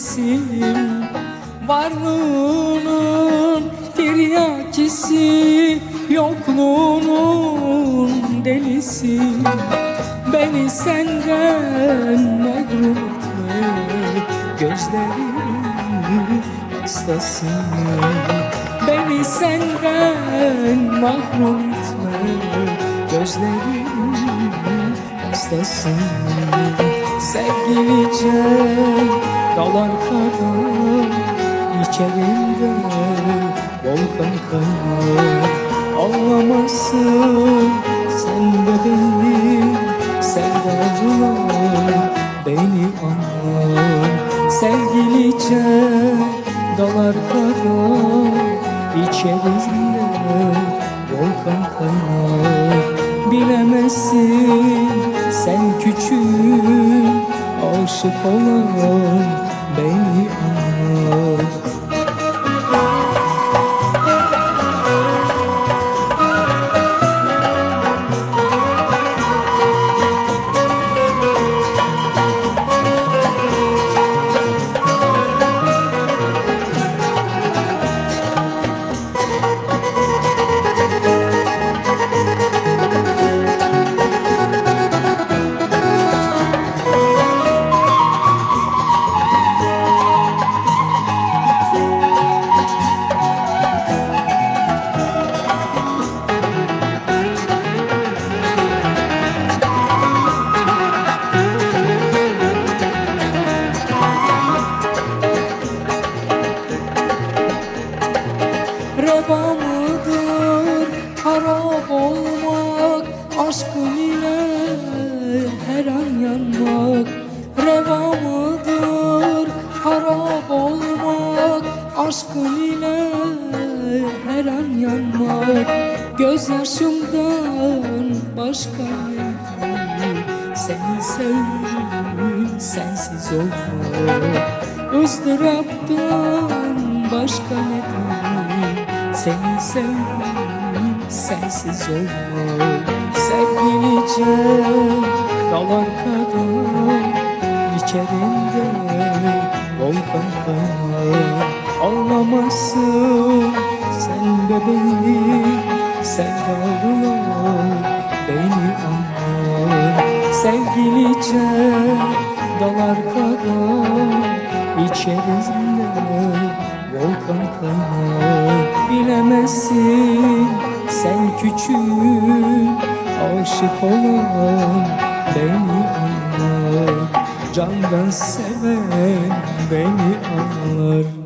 nefesim Varlığının tiryakisi Yokluğunun delisi. Beni senden mahrum etme Gözlerim hastası Beni senden mahrum etme Gözlerim hastası Sevgilice dalar kadar içerimde volkan kaynar Anlamazsın sen de beni Sevdalılar beni anlar. Sevgilice dalar kadar içerimde volkan kaynar Bilemezsin sen küçük aşık olan beni Reva mıdır harap olmak Aşkın ile her an yanmak Reva mıdır harap olmak Aşkın ile her an yanmak Gözyaşımdan başka nedir Seni sevdim sensiz olmak ızdıraptan başka nedir Seni sevmem sensiz olmak Sevgilice dalar kadar içerimde volkan kaynar Anlamazsın sen bebeğim sevdalılar beni anlar. Sevgilice dalar kadar içerimde volkan kaynar Bilemezsin sen küçük aşık olan beni anlar. Candan seven beni anlar